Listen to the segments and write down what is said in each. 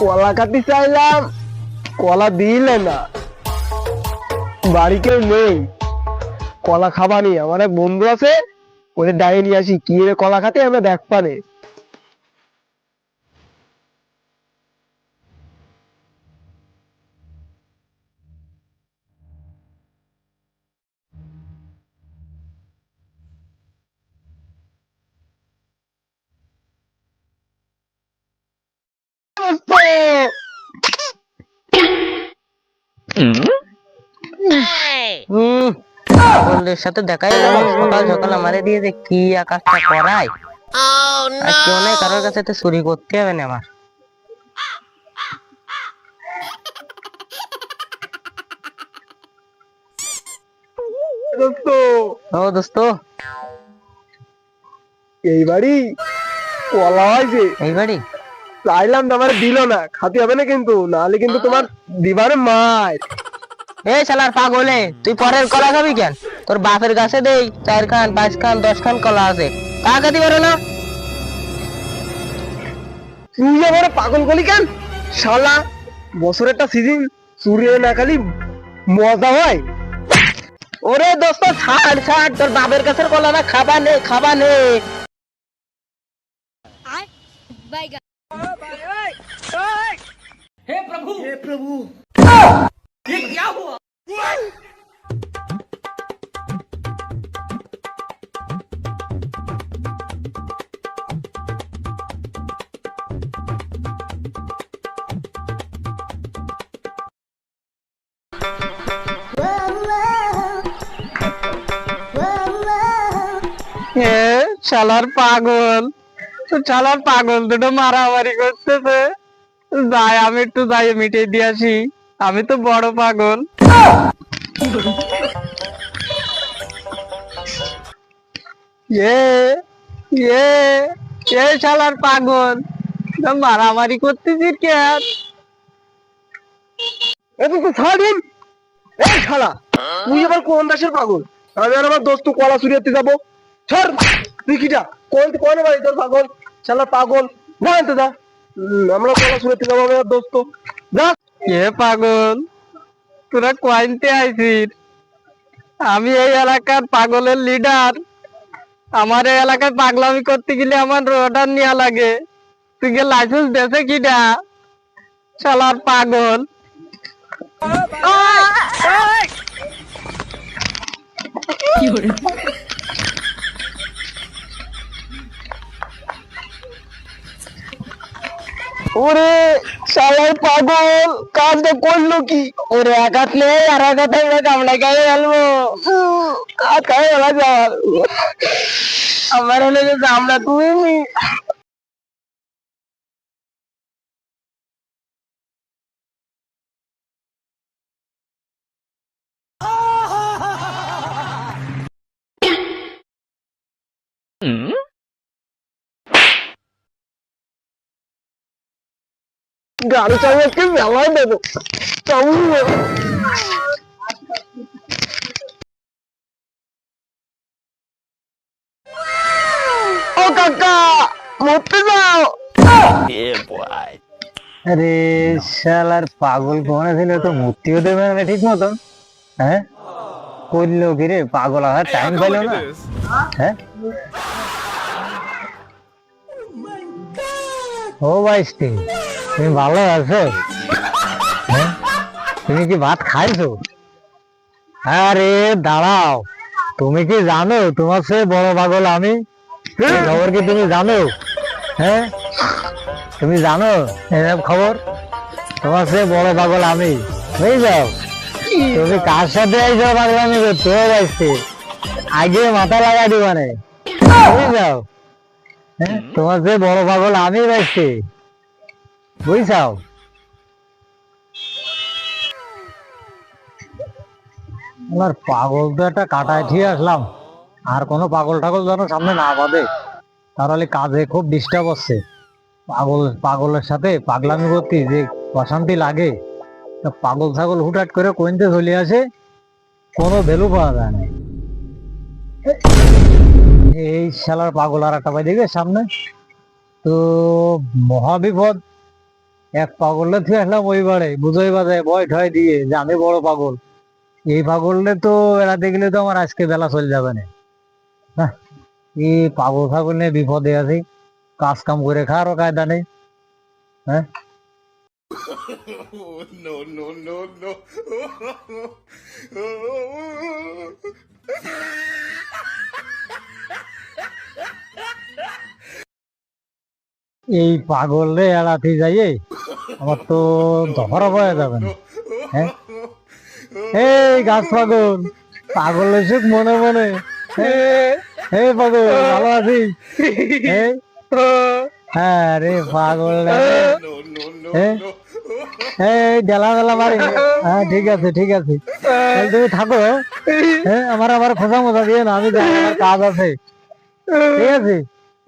কলা কাটি চাইলাম কলা দিলে না। বাড়ি কেউ নেই। কলা খাবানি আমার এক বন্ধু আছে ওদের ডাইয়ে নিয়ে আসি। কি রে কলা খাতে? আমরা দেখ পানে। হুম বন্ধুদের সাথে দেখাই গেল সকাল সকাল আমারে দিয়ে যে কি আকাশটা করায়। আর কেউ নেই কারোর কাছে তো চুরি করতে হবে না আমার। ও দোস্ত। এই বাড়ি? কলা হয়েছে এই বাড়ি? চাইলাম তো আমার দিল না। খাতে হবে না কিন্তু। নাহলে কিন্তু তোমার দিবারে মার। এ শালার পাগলে তুই পরের কলা খাবি কেন? তোর বাপের কাছে দেই চার খান পাঁচ খান দশ খান কলা আছে। তা খাতে পারো না? তুই আমার পাগল গলি কেন? শালা বছরেরটা সিজন চুরিয়ে না খালি মজা হয়। ওরে দোস্ত ছাড় ছাড় তোর বাপের কাছে কলা না খাবা নে খাবা নে। শালার পাগল। তো শালার পাগল দুটো মারামারি করতেছে। যাই, আমি একটু যাই, মিটিয়ে দিয়ে আসি। আমি তো বড় পাগল। এ এ এ শালার পাগল। মারামারি করতেছিস কেন দেশের পাগল? আমি আমার দোস্ত কলা যাব। ছাড়, তুই কোন বাড়ি পাগল? পাগল। আমরা কলা যাব দোস্ত। এ পাগল, তোরা কোয়াইনতে আইছিস? আমি এই এলাকার পাগলের লিডার। আমার এই এলাকায় পাগলামি করতে গেলে আমার রোডার নেওয়া লাগে। তুই কে লাইসেন্স দেছে কিটা শালার পাগল। ওরে শালার পাগল কাজটা করল কি ওরে আঘাত নেই আর আঘাত আমরা কামড়া গায়ে ফেলব আর গায়ে ফেলা যাওয়ার আমার হলে যে আমরা তুমি গাড়ি চালিয়ে মেলায় দেবো। ও কাকা মরতে যাও আরে শালার পাগল কোনে ছিল তো মূর্তিও দেবে না ঠিক মতন। হ্যাঁ? করল কি রে? পাগল আসার টাইম পাইলো না। হ্যাঁ? ও বাইস্তি তুমি ভালো আছো? হ্যাঁ? তুমি কি ভাত খাইছো? আরে দাঁড়াও। তুমি কি জানো তোমার সে বড় পাগল আমি? খবর কি তুমি জানো? হ্যাঁ? তুমি জানো? এসব খবর। তোমার সে বড় পাগল আমি। বুঝে যাও তুমি কার সাথে আইসো আগে মাথা লাগাই দিবানে বুঝে যাও হ্যাঁ? তোমার সে বড় পাগল আমি বাইসতে বুঝছাও আমার পাগল তো একটা কাটায় ঠিক আসলাম। আর কোনো পাগল টাগল যেন সামনে না বাঁধে। তাহলে কাজে খুব ডিস্টার্ব হচ্ছে। পাগল, পাগলের সাথে পাগলামি করতে যে অশান্তি লাগে। পাগল ছাগল হুটাট করে কোয়েন্তে চলে আসে? কোনো ভ্যালু পাওয়া যায় না। এই শালার পাগল আর একটা দিকে সামনে? তো মহা বিপদ এক পাগলে তুই আসলাম ওই বাড়ে বুঝোই বাজায় ভয় ঠয় দিয়ে আমি বড় পাগল এই পাগললে তো এরা দেখলে তো আমার আজকে বেলা চলে যাবে না হ্যাঁ, এই পাগল ছাগল নিয়ে বিপদে আছি কাজ কাম করে খাওয়ারও কায়দা নেই হ্যাঁ Oh. এই পাগলে এড়াতে যাইয়ে আমার তো ধরা হয়ে যাবে না হ্যাঁ? এই গাছ পাগল পাগল সুখ মনে মনে। হে পাগল, ভালো আছিস? হ্যাঁ রে পাগল. এই ডেলা ডেলা মারি হ্যাঁ ঠিক আছে ঠিক আছে। তুমি থাকো হ্যাঁ? আমার আবার খোঁজা মোজা দিয়ে না আমি কাজ আছে। ঠিক আছে?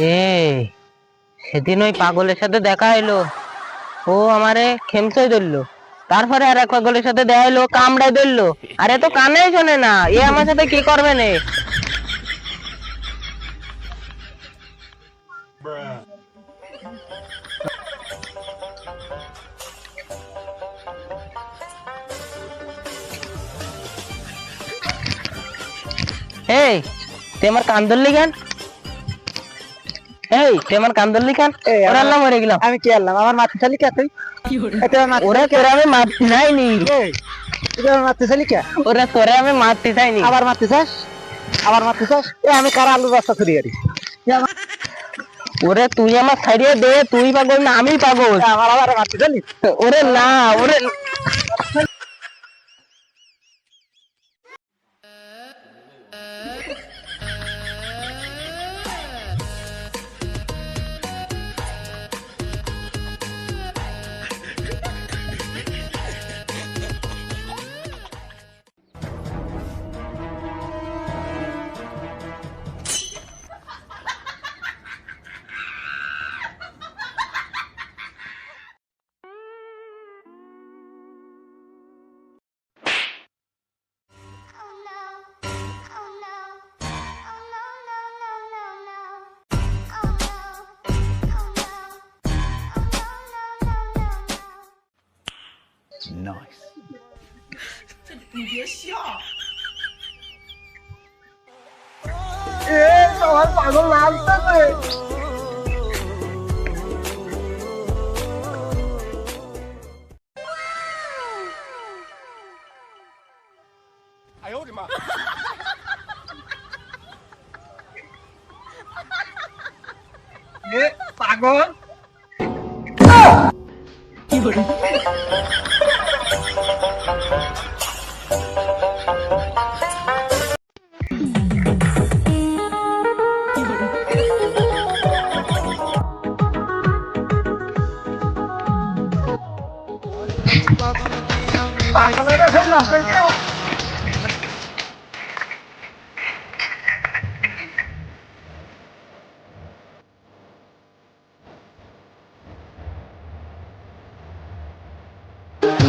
এই, সেদিন ওই পাগলের সাথে দেখা হইল। ও আমারে খেমসই ধরলো। তারপরে আর এক পাগলের সাথে দেখা হইল কামড়াই ধরলো। আরে তো কানেই শোনে না, এ আমার সাথে কি করবে নে? এই, তুই আমার কান ধরলি কেন? এই তুই আমার কান ধরলি কেন? এই, আল্লাহ মরে গেলাম। আমি কি আনলাম আমার মাথা চালি কে তুই? এটা আমার তোরে আমি মারতে চাইনি মাথা চালি কে? ওরে তোরে আমি মারতে চাইনি। আবার মারতে চাস? আবার মারতে চাস? এ আমি কারা আলু রাস্তা চুরি করি? ওরে তুই আমার ছাড়িয়ে দে তুই পাগল না আমি পাগল। আমার আবার মারতে চালি? ওরে না ওরে nice. 你别笑。哎，小王打光了。哎呦，我的妈。哎，打光！啊！一个人。No, no. এ তোমার পাগল নাচতেছে এ পাগল পাগলের কাছে নাচতে